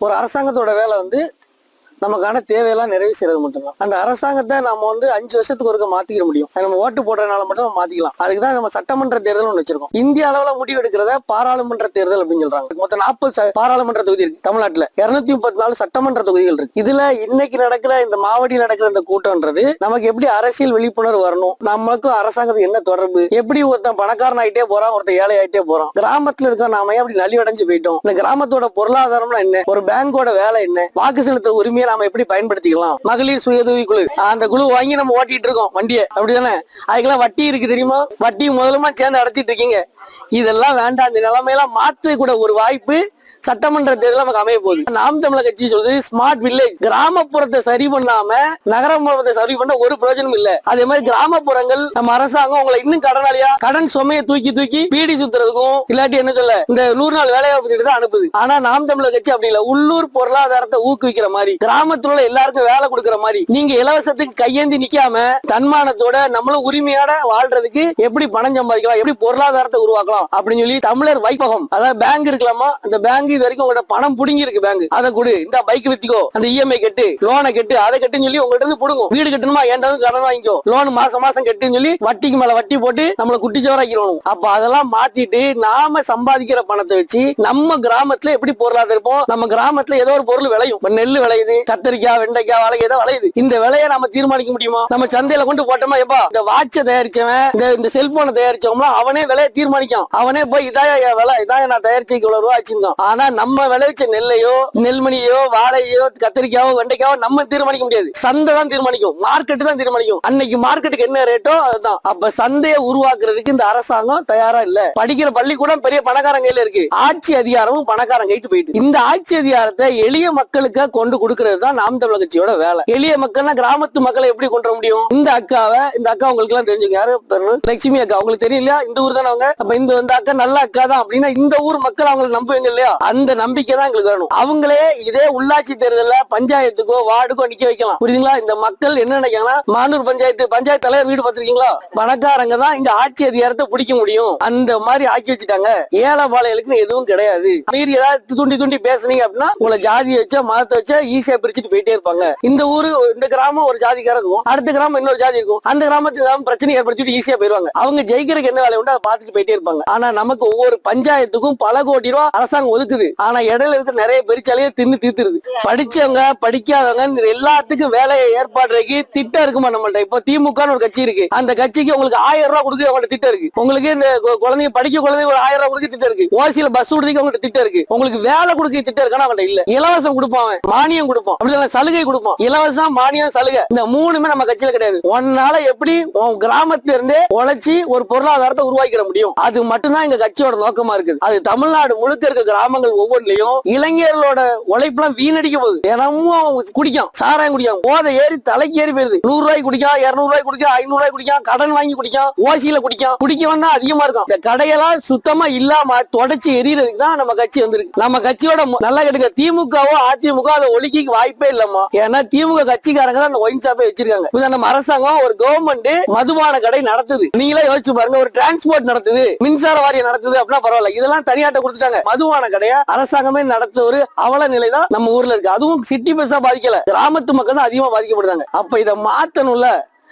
ஒரு அரசாங்கத்தோட வேலை வந்து நமக்கான தேவையெல்லாம் நிறைவு செய்யறது மட்டும்தான். அந்த அரசாங்கத்தை நம்ம வந்து அஞ்சு வருஷத்துக்கு ஒருக்க மாத்திக்க முடியும். நம்ம ஓட்டு போடுறதுனால மட்டும் நம்ம மாத்திக்கலாம். அதுக்கு தான் நம்ம சட்டமன்ற தேர்தல் ஒன்று வச்சிருக்கோம். இந்திய அளவுல முடிவு எடுக்கிறத பாராளுமன்ற தேர்தல் அப்படின்னு சொல்றாங்க. மொத்தம் நாற்பது பாராளுமன்ற தொகுதி இருக்கு தமிழ்நாட்டுல. இருநூத்தி முப்பத்தி நாலு சட்டமன்ற தொகுதிகள் இருக்கு. இதுல இன்னைக்கு நடக்கிற இந்த மாவட்டியில் நடக்கிற இந்த கூட்டம்ன்றது நமக்கு எப்படி அரசியல் விழிப்புணர்வு வரணும்? நமக்கும் அரசாங்கத்துக்கு என்ன தொடர்பு? எப்படி ஒருத்தன் பணக்காரன் ஆயிட்டே போறான் ஒருத்தன் ஏழை ஆயிட்டே போறான்? கிராமத்துல இருக்க நாம ஏன் அப்படி நலிவடைஞ்சு போயிட்டோம்? இந்த கிராமத்தோட பொருளாதாரம்னா என்ன? ஒரு பேங்கோட வேலை என்ன? வாக்கு செலுத்த உரிமையா நாம எப்படி பயன்படுத்திக்கலாம்? மகளிர் சுயதவி குழு அந்த குழு வாங்கி நம்ம ஓட்டிட்டு இருக்கோம் வண்டியை. அப்படிதானே? அதுக்கெல்லாம் வட்டி இருக்கு தெரியுமா? வட்டி முதலுமா சேர்ந்து அடைச்சிட்டு இருக்கீங்க. இதெல்லாம் வேண்டாம். இந்த நிலைமையெல்லாம் மாற்ற கூட ஒரு வாய்ப்பு சட்டமன்ற தேர்தல் நமக்கு அமைய போகுது. நாம் தமிழர் கட்சி சொல்றது ஸ்மார்ட் வில்லேஜ் கிராமப்புறத்தை சரி பண்ணாம நகரப்புறத்தை சரி பண்ண ஒரு பிரயோஜனம் இல்ல. அதே மாதிரி கிராமப்புறங்கள் நம்ம அரசாங்கம் உங்களை இன்னும் கடனாளியா கடன் சுமையை தூக்கி தூக்கி பீடி சுத்துறதுக்கும் இல்லாட்டி என்ன சொல்ல இந்த நூறு நாள் வேலைவாய்ப்பு திட்டத்தை தான் அனுப்புது. ஆனா நாம் தமிழர் கட்சி அப்படி இல்ல. உள்ளூர் பொருளாதாரத்தை ஊக்குவிக்கிற மாதிரி கிராமத்துல உள்ள எல்லாருக்கும் வேலை கொடுக்கிற மாதிரி நீங்க இலவசத்துக்கு கையேந்தி நிக்காம தன்மானத்தோட நம்மளும் உரிமையோட வாழ்றதுக்கு எப்படி பணம் சம்பாதிக்கலாம் எப்படி பொருளாதாரத்தை உருவாக்கலாம் அப்படின்னு சொல்லி தமிழர் வைப்பகம் அதாவது பேங்க் இருக்கலாமா? அந்த பேங்க் இது வரைக்கும் உங்களோட பணம் புடுங்கி இருக்கு பேங்க் அதை கொடு. இந்த பைக் வித்திக்கோ. அந்த இஎம்ஐ கட்டு. லோனை கட்டு. அதை கட்டுன்னு சொல்லி உங்கள்ட்ட இருந்து புடுங்கும். வீடு கட்டணுமா? ஏன்டாவது கடன் வாங்கிக்கோ. லோன் மாசம் மாசம் கட்டுன்னு சொல்லி வட்டிக்கு மேல வட்டி போட்டு நம்மளை குட்டிச்சவராக்கிறோம் அப்ப அதெல்லாம் மாத்திட்டு நாம சம்பாதிக்கிற பணத்தை வச்சு நம்ம கிராமத்துல எப்படி பொருளாதாரம் இருப்போம்? நம்ம கிராமத்துல ஏதோ ஒரு பொருள் விளையும். நெல் விளையுது. கத்திரிக்காய் வெண்டைக்காய் வாழை ஏதோ விளையுது. இந்த விலையை நம்ம தீர்மானிக்க முடியுமா? நம்ம சந்தையில கொண்டு போட்டோமா? எப்பா? இந்த வாட்சை தயாரிச்சவன் இந்த இந்த செல்போனை தயாரிச்சவங்களும் அவனே விலையை தீர்மானிக்கும் அவனே போய் இதான் விலை இதான் நான் தயாரிச்சு இவ்வளவு ரூபா வச்சிருந்தோம் ஆனா நம்ம விளைவிச்ச நெல்லையோ நெல்மணியோ வாழையோ கத்திரிக்காயோ வெண்டைக்காயோ நம்ம தீர்மானிக்க முடியாது. சந்தை தான் தீர்மானிக்கும். மார்க்கெட் தான் தீர்மானிக்கும். அன்னைக்கு மார்க்கெட்டுக்கு என்ன ரேட்டோ அதுதான். அப்ப சந்தையை உருவாக்குறதுக்கு இந்த அரசாங்கம் தயாரா இல்ல. படிக்கிற பள்ளிக்கூடம் பெரிய பணக்காரங்க கையில இருக்கு. ஆட்சி அதிகாரமும் பணக்காரங்க கைட்டு போயிட்டு இந்த ஆட்சி அதிகாரத்தை எளிய மக்களுக்கு கொண்டு கொடுக்கறது தான் நாம் தமிழர் கட்சியோட வேலை. எளிய மக்கள்னா கிராமத்து மக்களை எப்படி கொண்டு வர முடியும்? இந்த அக்காவை இந்த அக்கா உங்களுக்கு எல்லாம் தெரிஞ்சுங்க. யாரு? லட்சுமி அக்கா. உங்களுக்கு தெரியலையா இந்த ஊர் தானே அவங்க? அப்ப இந்த இந்த அக்கா நல்ல அக்கா தான் அப்படின்னா இந்த ஊர் மக்கள் அவங்களை நம்புவீங்க இல்லையா? அந்த நம்பிக்கை தான் எங்களுக்கு வேணும் அவங்களே இதே உள்ளாட்சி தேர்தலில் பஞ்சாயத்துக்கோ வார்டுக்கோ நிக்க வைக்கலாம். புரியுதுங்களா? இந்த மக்கள் என்ன நினைக்கிறாங்கன்னா மானூர் பஞ்சாயத்து பஞ்சாயத்து தலைவர் வீடு பார்த்திருக்கீங்களா? பணக்காரங்க தான் இங்க ஆட்சி அதிகாரத்தை பிடிக்க முடியும். அந்த மாதிரி ஆக்கி வச்சுட்டாங்க. ஏழை எதுவும் கிடையாது. மீறி ஏதாவது துண்டி துண்டி பேசுனீங்க அப்படின்னா உங்களை ஜாதி வச்சா மதத்தை வச்சா ஈஸியா பிரிச்சுட்டு போயிட்டே இருப்பாங்க. இந்த ஊரு இந்த கிராமம் ஒரு ஜாதிக்காரன் இருக்கும். அடுத்த கிராமம் இன்னொரு ஜாதி இருக்கும். அந்த கிராமத்துக்கு கிராமம் பிரச்சனை ஏற்படுத்திட்டு ஈஸியா போயிருவாங்க. அவங்க ஜெயிக்கிறதுக்கு என்ன வேலை உண்டு? அதை பார்த்துட்டு போயிட்டே இருப்பாங்க. ஆனா நமக்கு ஒவ்வொரு பஞ்சாயத்துக்கும் பல கோடி ரூபா அரசாங்கம் ஒதுக்கு இருக்குது. ஆனா இடையில இருக்க நிறைய பெருச்சாலையே தின்னு தீர்த்துருது. படிச்சவங்க படிக்காதவங்க எல்லாத்துக்கும் வேலையை ஏற்பாடுறதுக்கு திட்டம் இருக்குமா நம்மள்ட்ட இப்ப திமுக ஒரு கட்சி இருக்கு. அந்த கட்சிக்கு உங்களுக்கு ஆயிரம் ரூபாய் கொடுக்க அவங்கள்ட்ட திட்டம் இருக்கு. உங்களுக்கு இந்த குழந்தைங்க படிக்க குழந்தைங்க ஒரு ஆயிரம் ரூபாய் கொடுக்க திட்டம் இருக்கு. ஓசியில பஸ் விடுறதுக்கு அவங்கள்ட்ட திட்டம் இருக்கு. உங்களுக்கு வேலை கொடுக்க திட்டம் இருக்கானா அவங்கள்ட்ட இல்ல. இலவசம் கொடுப்பான் மானியம் கொடுப்போம். அப்படி சலுகை கொடுப்போம். இலவசம் மானியம் சலுகை. இந்த மூணுமே நம்ம கட்சியில கிடையாது. ஒன்னால எப்படி உன் கிராமத்துல இருந்தே உழைச்சி ஒரு பொருளாதாரத்தை உருவாக்கிட முடியும்? அது மட்டும்தான் எங்க கட்சியோட நோக்கமா இருக்குது. அது தமிழ்நாடு முழுக்க இருக்க கிராமங்கள் ஒவ்வொன்றிலையும் இளைஞர்களோட உழைப்பெல்லாம் வீணடிக்க போகுது. தினமும் குடிக்கும். சாராயம் குடிக்கும். போதை ஏறி தலைக்கு ஏறி போயிருது. நூறு ரூபாய் குடிக்கும் இருநூறு ரூபாய் குடிக்கும் ஐநூறு ரூபாய் குடிக்கும் கடன் வாங்கி குடிக்கும் ஓசியில குடிக்கும் குடிக்க வந்தா அதிகமா இருக்கும். இந்த கடையெல்லாம் சுத்தமா இல்லாம தொடச்சி எரியறதுக்கு தான் நம்ம கட்சி வந்திருக்கு. நம்ம கட்சியோட நல்லா கெடுக்க திமுகவோ அதிமுக அதை ஒழிக்க வாய்ப்பே இல்லம்மா. ஏன்னா திமுக கட்சிக்காரங்க தான் அந்த ஒயின் ஷாப்பே வச்சிருக்காங்க. நம்ம அரசாங்கம் ஒரு கவர்மெண்ட் மதுபான கடை நடத்துது. நீங்களே யோசிச்சு பாருங்க. ஒரு டிரான்ஸ்போர்ட் நடத்துது. மின்சார வாரியம் நடத்துது அப்படின்னா பரவாயில்ல. இதெல்லாம் தனியாட்ட கொடுத்துட்டாங்க. மதுபான கடையா அரசாங்கமே நடத்த ஒரு அவல நிலை தான் நம்ம ஊர்ல இருக்கு. அதுவும் சிட்டி பெருசா பாதிக்கல. கிராமத்து மக்கள் தான் அதிகமா பாதிக்கப்படுறாங்க. அப்ப இதை மாத்தணும்ல?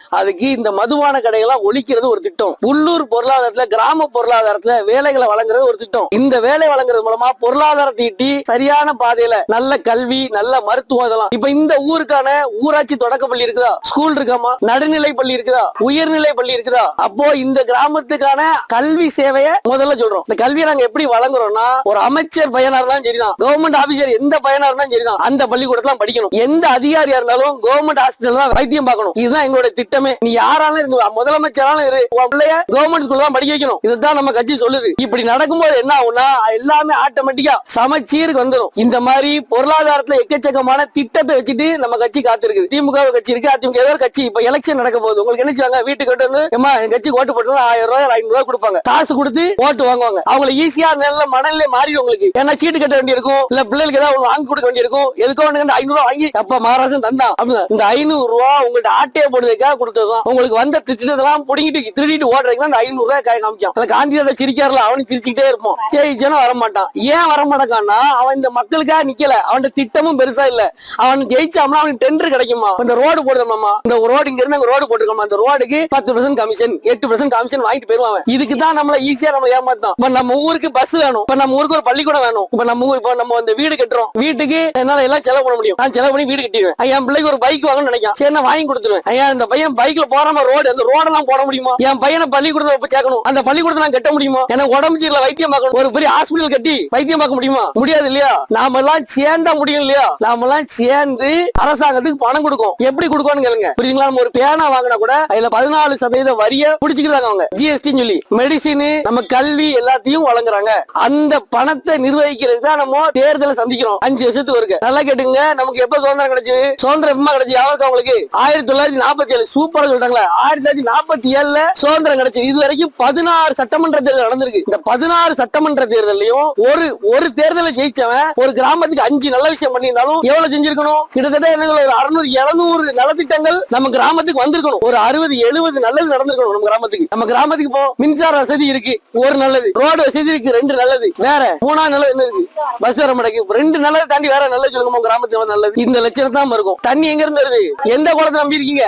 அதுக்கு இந்த மதுபான கடையெல்லாம் ஒழிக்கிறது ஒரு திட்டம். உள்ளூர் பொருளாதாரத்துல கிராம பொருளாதாரத்துல வேலைகளை வழங்குறது ஒரு திட்டம். இந்த வேலை வழங்குறது மூலமா பொருளாதாரத்தை ஈட்டி சரியான பாதையில நல்ல கல்வி நல்ல மருத்துவம் இதெல்லாம். இப்ப இந்த ஊருக்கான ஊராட்சி தொடக்க பள்ளி இருக்குதா? ஸ்கூல் இருக்காமா? நடுநிலை பள்ளி இருக்குதா? உயர்நிலை பள்ளி இருக்குதா? அப்போ இந்த கிராமத்துக்கான கல்வி சேவையை முதல்ல சொல்றோம். இந்த கல்வியை நாங்க எப்படி வழங்குறோம்னா ஒரு அமைச்சர் பையனா இருந்தாலும் சரிதான். கவர்மெண்ட் ஆபீசர் எந்த பையனா இருந்தாலும் சரிதான். அந்த பள்ளிக்கூடத்துல படிக்கணும். எந்த அதிகாரியா இருந்தாலும் கவர்மெண்ட் ஹாஸ்பிட்டல் தான் வைத்தியம் பார்க்கணும். இதுதான் எங்களுடைய திட்டம். நீ யாராலும் இருந்து முதலமைச்சராலும் இரு பிள்ளைய கவர்மெண்ட் ஸ்கூல்ல தான் படிக்க வைக்கணும். இதுதான் நம்ம கட்சி சொல்லுது. இப்படி நடக்கும்போது என்ன ஆகும்னா எல்லாமே ஆட்டோமேட்டிக்கா சமச்சீருக்கு வந்துடும் இந்த மாதிரி பொருளாதாரத்துல எக்கச்சக்கமான திட்டத்தை வச்சுட்டு நம்ம கட்சி காத்திருக்கு திமுக கட்சி இருக்கு அதிமுக ஏதோ கட்சி. இப்ப எலெக்ஷன் நடக்க போகுது. உங்களுக்கு என்ன செய்வாங்க? வீட்டுக்கு கொண்டு வந்து ஏமா என் கட்சி ஓட்டு போட்டு ஆயிரம் ரூபாய் ஐநூறு ரூபாய் கொடுப்பாங்க. காசு கொடுத்து ஓட்டு வாங்குவாங்க. அவங்கள ஈஸியா நல்ல மனநிலை மாறி உங்களுக்கு. ஏன்னா சீட்டு கட்ட வேண்டியிருக்கும். இல்ல பிள்ளைகளுக்கு ஏதாவது வாங்கி கொடுக்க வேண்டியிருக்கும். எதுக்கோ ஒண்ணு ஐநூறு ரூபாய் வாங்கி அப்ப மகாராஜன் தந்தான். இந்த ஐநூறு ரூபாய் உங்கள்ட்ட ஆட்டையை போடுறதுக்காக கொடுத்ததும் உங்களுக்கு வந்த திட்டத்தெல்லாம் பிடிங்கிட்டு திருடிட்டு ஓடுறதுக்கு அந்த ஐநூறு ரூபாய் காய காமிக்கும். அந்த காந்தி அதை சிரிக்காருல அவனு சிரிச்சுக்கிட்டே இருப்போம். ஜெயிச்சனும் வர மாட்டான் ஏன் வர மாட்டான்னா அவன் இந்த மக்களுக்காக நிக்கல. அவன் திட்டமும் பெருசா இல்ல. அவன் ஜெயிச்சாம்னா அவனுக்கு டெண்டர் கிடைக்குமா? இந்த ரோடு போடுதோம்மா இந்த ரோடு இங்க இருந்து அங்க ரோடு போட்டுருக்கோமா அந்த ரோடுக்கு பத்து பர்சன்ட் கமிஷன் எட்டு பர்சன்ட் கமிஷன் வாங்கிட்டு போயிருவான் இதுக்கு தான் நம்மள ஈஸியா நம்ம ஏமாத்தோம் இப்ப நம்ம ஊருக்கு பஸ் வேணும். இப்ப நம்ம ஊருக்கு ஒரு பள்ளிக்கூடம் வேணும். இப்ப நம்ம ஊர் இப்ப நம்ம இந்த வீடு கட்டுறோம். வீட்டுக்கு என்னால எல்லாம் செலவு பண்ண முடியும். நான் செலவு பண்ணி வீடு கட்டிடுவேன். என் பிள்ளைக்கு ஒரு பைக் வாங்கணும்னு நினைக்கிறேன். சரி நான் வாங்கி கொடுத்துருவேன். ஐயா இந்த பையன் பைக்ல போறாம ரோடு அந்த ரோடெல்லாம் போட முடியுமா? என் பையனை பள்ளிக்கூடத்துல போய் சேர்க்கணும். அந்த பள்ளிக்கூடத்தை நான் கட்ட முடியுமா? எனக்கு உடம்பு சரியில்லை வைத்தியம் பார்க்கணும். ஒரு பெரிய ஹாஸ்பிட்டல் கட்டி வைத்தியம் பார்க்க முடியுமா? முடியாது இல்லையா? நாம எல்லாம் சேர்ந்தா முடியும் இல்லையா? நாம எல்லாம் சேர்ந்து அரசாங்கத்துக்கு பணம் கொடுக்கும் எப்படி கொடுக்கணும்னு கேளுங்க. புரியுதுங்களா? நம்ம ஒரு பேனா வாங்கினா கூட அதுல பதினாலு சதவீத வரிய பிடிச்சிக்கிறாங்க அவங்க. ஜிஎஸ்டின்னு சொல்லி. மெடிசின் நம்ம கல்வி எல்லாத்தையும் வழங்குறாங்க. அந்த பணத்தை நிர்வகிக்கிறது தான் நம்ம தேர்தலை சந்திக்கிறோம். அஞ்சு வருஷத்துக்கு இருக்கு நல்லா கேட்டுங்க நமக்கு எப்ப சுதந்திரம் கிடைச்சது? சுதந்திரம் எப்பமா கிடைச்சது? யாருக்கு அவங்களுக்கு ஆயிரத்தி தொள்ளாயிரத்தி நாற்பத்தி ஏழு சூப்பரா சொல்றாங்களே ஆயிரத்தி தொள்ளாயிரத்தி நாற்பத்தி ஏழுல சுதந்திரம் கிடைச்சது இது வரைக்கும் பதினாறு சட்டமன்ற தேர்தல் நடந்திருக்கு. இந்த பதினாறு சட்டமன்ற தேர்தலையும் ஒரு ஒரு தேர்தலை ஜெயிச்சவன் ஒரு கிராமத்துக்கு அஞ்சு நல்ல விஷயம் பண்ணியிருந்தாலும் எவ்வளவு செஞ்சிருக்கணும்? கிட்டத்தட்ட என்ன ஒரு அறுநூறு எழுநூறு நலத்திட்டங்கள் நம்ம கிராமத்துக்கு வந்திருக்கணும். ஒரு அறுபது எழுபது நல்லது நடந்திருக்கணும் நம்ம கிராமத்துக்கு. நம்ம கிராமத்துக்கு இப்போ மின்சார வசதி இருக்கு. ஒரு நல்லது. ரோடு வசதி இருக்கு ரெண்டு நல்லது. வேற மூணா நல்லது என்ன இருக்கு? பஸ் வர மாட்டேங்குது. ரெண்டு நல்லது தாண்டி வேற நல்லது சொல்லுங்க உங்க கிராமத்துக்கு நல்லது. இந்த லட்சணம் தான் இருக்கும். தண்ணி எங்க இருந்து வருது? எந்த குளத்தை நம்பி இருக்கீங்க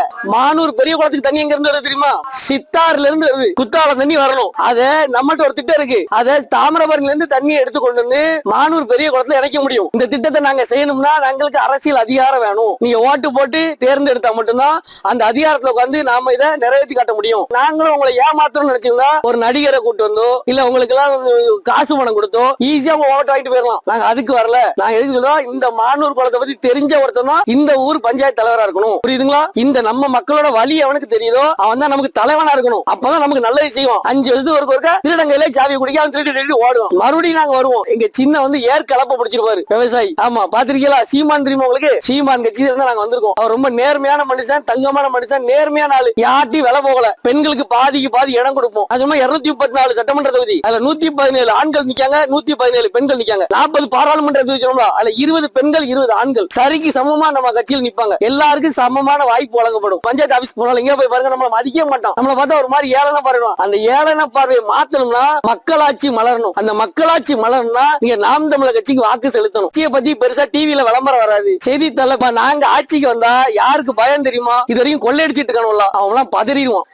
மானூர் பெரிய குளத்துக்கு தண்ணி எங்க இருந்து வருது தெரியுமா? சித்தாறுல இருந்து வருது. குத்தால தண்ணி வரணும். அத நம்மகிட்ட ஒரு திட்டம் இருக்கு. அத தாமிரபரணில இருந்து தண்ணியை எடுத்து கொண்டு வந்து மானூர் பெரிய குளத்துல இணைக்க முடியும். இந்த திட்டத்தை நாங்க செய்யணும்னா எங்களுக்கு அரசியல் அதிகாரம் வேணும். நீங்க ஓட்டு போட்டு தேர்ந்தெடுத்தா மட்டும்தான் அந்த அதிகாரத்துல உட்காந்து நாம இதை நிறைவேற்றி காட்ட முடியும். நாங்களும் உங்களை ஏமாத்தணும்னு நினைச்சிருந்தா ஒரு நடிகரை கூட்டு வந்தோ இல்ல உங்களுக்கு எல்லாம் காசு பணம் கொடுத்தோ ஈஸியா உங்க ஓட்டு வாங்கிட்டு போயிடலாம். நாங்க அதுக்கு வரல. நாங்க எதுக்கு சொல்றோம்? இந்த மானூர் குளத்தை பத்தி தெரிஞ்ச ஒருத்தன் தான் இந்த ஊர் பஞ்சாயத்து தலைவரா இருக்கணும். புரியுதுங்களா? இந்த நம்ம மக்களோட வழி அவனுக்கு தெரியுதோ அவன் தான் நமக்கு தலைவனா இருக்கணும். அப்பதான் நமக்கு நல்லது செய்வோம் அஞ்சு வருஷத்துக்கு ஒரு ஒருக்க திருடங்கையில சாவி குடிக்க அவன் திருடி திருடி ஓடுவோம் மறுபடியும் நாங்க வருவோம். எங்க சின்ன வந்து ஏர் கலப்ப பிடிச்சிருப்பாரு விவசாயி. ஆமா பாத்திருக்கீங்களா சீமான் தெரியுமா உங்களுக்கு? சீமான் கட்சியில இருந்து நாங்க வந்திருக்கோம். அவர் ரொம்ப நேர்மையான மனுஷன் தங்கமான மனுஷன் நேர்மையான ஆளு. யார்ட்டையும் வில போகல. பெண்களுக்கு பாதிக்கு பாதி இடம் கொடுப்போம். அது சும்மா இருநூத்தி முப்பத்தி நாலு சட்டமன்ற தொகுதி. அதுல நூத்தி பதினேழு ஆண்கள் நிக்காங்க நூத்தி பதினேழு பெண்கள் நிக்காங்க. நாற்பது பாராளுமன்ற தொகுதி சொன்னோம்ல அதுல இருபது பெண்கள் இருபது ஆண்கள். சரிக்கு சமமா நம்ம கட்சியில் நிப்பாங்க. எல்லாருக்கும் சமமான வாய்ப்பு வழங்கப்படும். பஞ்சாயத்து ஆபீஸ் போனாலும் எங்க போய் பாருங்க நம்மள மதிக்க மாட்டோம். நம்மள பார்த்தா ஒரு மாதிரி ஏழனா பாருவோம் அந்த ஏளன பார்வையை மாத்தணும்னா மக்களாட்சி மலரணும். அந்த மக்களாட்சி மலரணும்னா நீங்க நாம் தமிழர் கட்சிக்கு வாக்கு செலுத்தணும். கட்சியை பத்தி பெருசா டிவியில விளம்பரம் வராது. செய்தித்தாள நாங்க ஆட்சிக்கு வந்தா யாருக்கு பயம் தெரியுமா? இது வரைக்கும் கொள்ளையடிச்சிட்டு இருக்கணும்ல அவன் எல்லாம் பதறிடுவான்.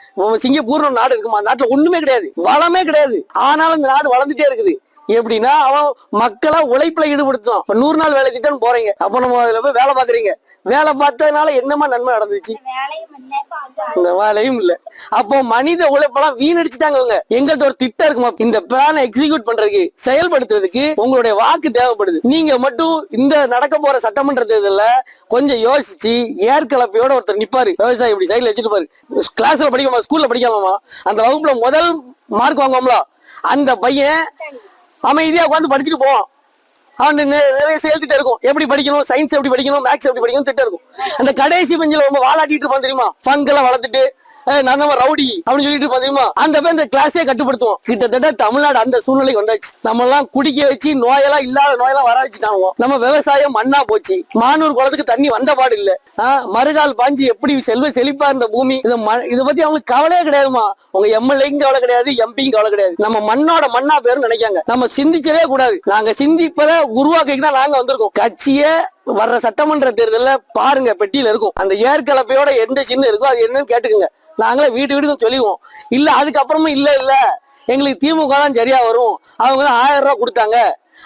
சிங்கப்பூர் சிங்கப்பூர்னு நாடு இருக்குமா? அந்த நாட்டுல ஒண்ணுமே கிடையாது. வளமே கிடையாது. ஆனாலும் இந்த நாடு வளர்ந்துட்டே இருக்குது. எப்படின்னா அவன் மக்களை உழைப்புல ஈடுபடுத்தும் இப்ப நூறு நாள் வேலை திட்டம் போறீங்க. அப்ப நம்ம அதுல போய் வேலை பாக்குறீங்க வேலை பார்த்ததுனால என்னமா நன்மை நடந்துச்சு? வேலையும் இந்த வேலையும் இல்ல. அப்போ மனித உழைப்பெல்லாம் வீணடிச்சுட்டாங்க இவங்க எங்கள்ட்ட ஒரு திட்டம் இருக்குமா? இந்த பிளானை எக்ஸிக்யூட் பண்றதுக்கு செயல்படுத்துறதுக்கு உங்களுடைய வாக்கு தேவைப்படுது. நீங்க மட்டும் இந்த நடக்க போற சட்டமன்ற தேர்தல்ல கொஞ்சம் யோசிச்சு ஏற்கலப்பையோட ஒருத்தர் நிப்பாரு. விவசாயி இப்படி சைடில் வச்சுட்டு பாரு. கிளாஸ்ல படிக்காம ஸ்கூல்ல படிக்காமமா அந்த வகுப்புல முதல் மார்க் வாங்குவோம்ல? அந்த பையன் அமைதியா உட்காந்து படிச்சுட்டு போவான். அவன் நிறைய செயல்திட்டம் இருக்கும். எப்படி படிக்கணும்? சயின்ஸ் எப்படி படிக்கணும்? மேக்ஸ் எப்படி படிக்கணும் திட்டம் இருக்கும். அந்த கடைசி பெஞ்சில் ரொம்ப வாழாட்டிட்டு இருப்பான் தெரியுமா? ஃபங்க் எல்லாம் வளர்த்துட்டு நான் தான் ரவுடி அப்படின்னு சொல்லிட்டு பாத்தீங்கன்னா அந்த பேர் இந்த கிளாஸே கட்டுப்படுத்துவோம். கிட்டத்தட்ட தமிழ்நாடு அந்த சூழ்நிலைக்கு வந்தாச்சு. நம்ம எல்லாம் குடிக்க வச்சு நோயெல்லாம் இல்லாத நோயெல்லாம் வர வச்சுட்டாங்க நம்ம விவசாயம் மண்ணா போச்சு. மானூர் குளத்துக்கு தண்ணி வந்த பாடு இல்ல. ஆஹ் மறுகால் பாஞ்சு எப்படி செல்வ செழிப்பா இருந்த பூமி? இதை ம- இதை பத்தி அவங்களுக்கு கவலையே கிடையாதுமா உங்க எம்எல்ஏக்கும் கவலை கிடையாது எம்பியும் கவலை கிடையாது. நம்ம மண்ணோட மண்ணா பேரும் நினைக்காங்க. நம்ம சிந்திச்சதே கூடாது. நாங்க சிந்திப்பதை உருவாக்கி தான் நாங்க வந்திருக்கோம். கட்சியே வர்ற சட்டமன்ற தேர்தலில் பாருங்க பெட்டியில் இருக்கும். அந்த ஏற்கலப்பையோட எந்த சின்ன இருக்கோ அது என்னன்னு கேட்டுக்குங்க. நாங்களே வீட்டு வீட்டுக்கும் சொல்லிடுவோம் இல்ல அதுக்கப்புறமும் இல்ல இல்ல. எங்களுக்கு திமுக தான் சரியா வரும். அவங்க தான் ஆயிரம் ரூபா கொடுத்தாங்க.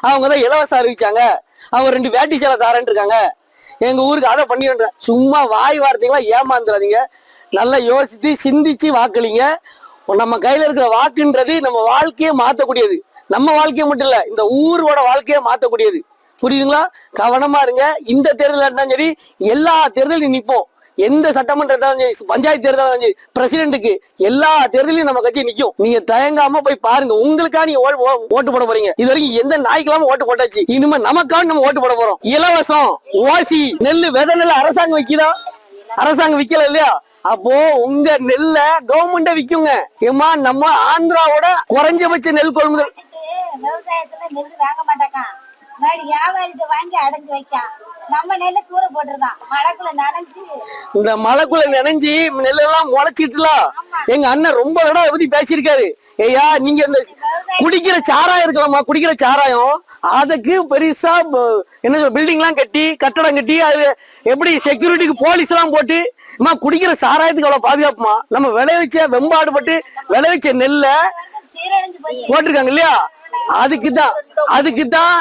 அவங்க தான் இலவசம் அறிவிச்சாங்க. அவங்க ரெண்டு வேட்டி சேலை தாரன் இருக்காங்க. எங்க ஊருக்கு அதை பண்ணிடுறேன். சும்மா வாய் வார்த்தைகளா ஏமாந்துடாதீங்க நல்லா யோசித்து சிந்திச்சு வாக்களிங்க. நம்ம கையில இருக்கிற வாக்குன்றது நம்ம வாழ்க்கையை மாத்தக்கூடியது. நம்ம வாழ்க்கையை மட்டும் இல்ல இந்த ஊரோட வாழ்க்கையை மாத்தக்கூடியது. புரியுதுங்களா? கவனமா இருங்க. இந்த தேர்தல் இருந்தாலும் சரி எல்லா தேர்தலையும் நிப்போம். எந்த சட்டமன்ற சரி பஞ்சாயத்து தேர்தல் இருந்தாலும் சரி பிரசிடென்ட்டுக்கு எல்லா தேர்தலையும் நம்ம கட்சி நிக்கும். நீங்க தயங்காம போய் பாருங்க. உங்களுக்கா நீங்க ஓட்டு போட போறீங்க? இது வரைக்கும் எந்த நாய்க்கெல்லாம் ஓட்டு போட்டாச்சு? இனிமே நமக்காக நம்ம ஓட்டு போட போறோம். இலவசம் ஓசி நெல் விதை நெல் அரசாங்கம் விற்கிதா அரசாங்கம் விக்கல இல்லையா? அப்போ உங்க நெல்ல கவர்மெண்ட விக்குங்க. ஏமா நம்ம ஆந்திராவோட குறைஞ்சபட்ச நெல் கொள்முதல். விவசாயத்துல நெல் வாங்க மாட்டாங்க. வியாபாரிட்ட வாங்கி அடைஞ்சு வைக்கான் நம்ம நெல்ல தூர போட்டிருந்தான் மழைக்குள்ள நனைஞ்சு. இந்த மழைக்குள்ள நினைஞ்சு நெல்லெல்லாம் முளைச்சிட்டுல. எங்க அண்ணன் ரொம்ப அதை பத்தி பேசியிருக்காரு. ஐயா நீங்க இந்த குடிக்கிற சாராயம் இருக்கலாமா? குடிக்கிற சாராயம். அதுக்கு பெருசா என்ன சொல்ற பில்டிங் எல்லாம் கட்டி கட்டடம் கட்டி அது எப்படி செக்யூரிட்டிக்கு போலீஸ் எல்லாம் போட்டு அம்மா குடிக்கிற சாராயத்துக்கு அவ்வளவு பாதுகாப்புமா? நம்ம விளைவிச்ச வெம்பாடு பட்டு விளைவிச்ச நெல்லை போட்டிருக்காங்க இல்லையா? அதுக்குதான் அதுக்குதான்.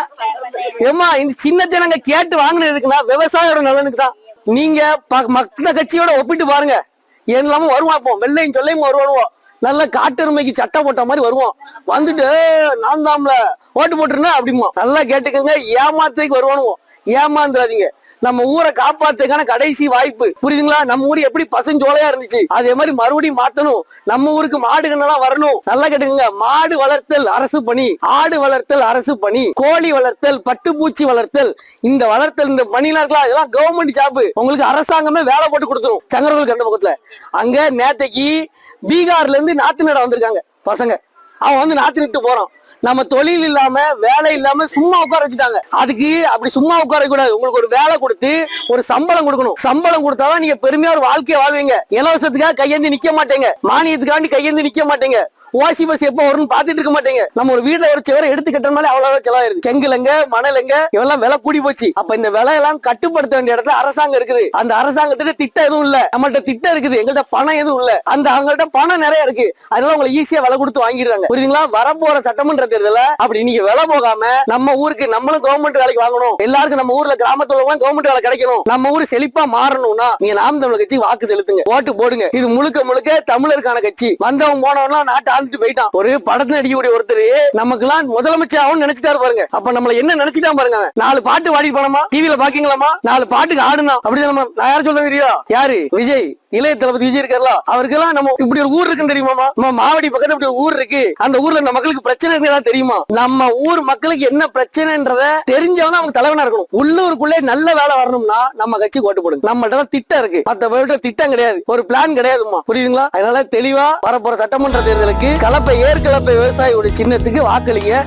ஏமா இந்த சின்னத்தை நாங்க கேட்டு வாங்கினதுக்குன்னா விவசாயோட நலனுக்கு தான் நீங்க ப- மத்த கட்சியோட ஒப்பிட்டு பாருங்க. எல்லாமே வருவான் இப்போ வெள்ளையும் சொல்லையும் வருவோம். நல்ல காட்டெருமைக்கு சட்டை போட்ட மாதிரி வருவோம். வந்துட்டு நான் தாம்ல ஓட்டு போட்டுருந்தேன் அப்படிமா நல்லா கேட்டுக்கோங்க. ஏமாத்துக்கு வருவானுவோம் ஏமாந்துடாதீங்க நம்ம ஊரை காப்பாத்துக்கான கடைசி வாய்ப்பு. புரியுதுங்களா? நம்ம ஊர் எப்படி பசுஞ்சோலையா இருந்துச்சு? அதே மாதிரி மறுபடியும் மாத்தணும். நம்ம ஊருக்கு மாடுகள்லாம் வரணும். நல்லா கேட்டுக்கோங்க. மாடு வளர்த்தல் அரசு பணி ஆடு வளர்த்தல் அரசு பணி கோழி வளர்த்தல் பட்டுப்பூச்சி வளர்த்தல். இந்த வளர்த்தல் இந்த பணிலாம் இருக்கலாம் இதெல்லாம் கவர்மெண்ட் ஜாப் உங்களுக்கு அரசாங்கமே வேலை போட்டு கொடுத்துரும். சங்கரவர்களுக்கு அந்த பக்கத்துல. அங்க நேத்தைக்கு பீகார்ல இருந்து நாத்து நட வந்திருக்காங்க பசங்க. அவன் வந்து நாத்து நட்டு போறான். நம்ம தொழில் இல்லாம வேலை இல்லாம சும்மா உட்கார வச்சுட்டாங்க. அதுக்கு அப்படி சும்மா உட்கார கூடாது உங்களுக்கு ஒரு வேலை கொடுத்து ஒரு சம்பளம் கொடுக்கணும். சம்பளம் கொடுத்தாதான் நீங்க பெருமையா ஒரு வாழ்க்கைய வாழ்வீங்க. இலவசத்துக்காக கையேந்தி நிக்க மாட்டேங்க. மானியத்துக்காண்டி கையேந்தி நிக்க மாட்டேங்க. ஓசி பஸ் எப்போ வரும்னு பாத்துட்டு இருக்க மாட்டீங்க. நம்ம ஒரு வீட்டுல ஒரு சுவரை எடுத்து கட்டணும்னாலே அவ்வளவு செலவாயிருது செங்கலங்க மணலுங்க இவெல்லாம் விலை கூடி போச்சு. அப்ப இந்த விலை எல்லாம் கட்டுப்படுத்த வேண்டிய இடத்துல அரசாங்கம் இருக்குது. அந்த அரசாங்கத்திட்ட திட்டம் எதுவும் இல்ல. நம்மள்ட்ட திட்டம் இருக்குது. எங்கள்ட்ட பணம் எதுவும் இல்ல. அந்த அவங்கள்ட்ட பணம் நிறைய இருக்கு. அதனால உங்களை ஈஸியா விலை கொடுத்து வாங்கிடுறாங்க. புரியுதுங்களா? வரப்போற சட்டமன்ற தேர்தல அப்படி நீங்க விலை போகாம நம்ம ஊருக்கு நம்மளும் கவர்மெண்ட் வேலைக்கு வாங்கணும். எல்லாருக்கும் நம்ம ஊர்ல கிராமத்துல கவர்மெண்ட் வேலை கிடைக்கணும். நம்ம ஊர் செழிப்பா மாறணும்னா நீங்க நாம் தமிழ் கட்சி வாக்கு செலுத்துங்க. ஓட்டு போடுங்க. இது முழுக்க முழுக்க தமிழருக்கான கட்சி. வந்தவன் போனவன்லாம் நாட்டு ஆண்டுட்டு போயிட்டான். ஒரு படத்துல நடிக்கக்கூடிய ஒருத்தர் நமக்கெல்லாம் முதலமைச்சர் ஆகும் நினைச்சிட்டாரு பாருங்க. அப்ப நம்மள என்ன நினைச்சிட்டான் பாருங்க நாலு பாட்டு பாடி போனோமா? டிவில பாக்கீங்களாமா? நாலு பாட்டுக்கு ஆடுனா அப்படி நம்ம நான் யாரும் சொல்றது தெரியா யாரு? விஜய். இளைய தளபதி விஜய் இருக்கார்ல அவருக்கெல்லாம் நம்ம இப்படி ஒரு ஊர் இருக்குன்னு தெரியுமாமா நம்ம மாவடி பக்கத்துல இப்படி ஒரு ஊர் இருக்கு. அந்த ஊர்ல இந்த மக்களுக்கு பிரச்சனை இருக்குதா தெரியுமா? நம்ம ஊர் மக்களுக்கு என்ன பிரச்சனைன்றத தெரிஞ்சவங்க அவங்க தலைவனா இருக்கணும். உள்ளூருக்குள்ளே நல்ல வேலை வரணும்னா நம்ம கட்சி ஓட்டு போடுங்க. நம்மள்ட்ட திட்டம் இருக்கு. மத்த பேர்கிட்ட திட்டம் கிடையாது. ஒரு பிளான் கிடையாதுமா புரியுதுங்களா? அதனால தெளிவா வரப்போற சட்டமன்ற தேர்தலுக்கு கலப்பை ஏற்கலப்பை விவசாயியோட சின்னத்துக்கு வாக்களிங்க.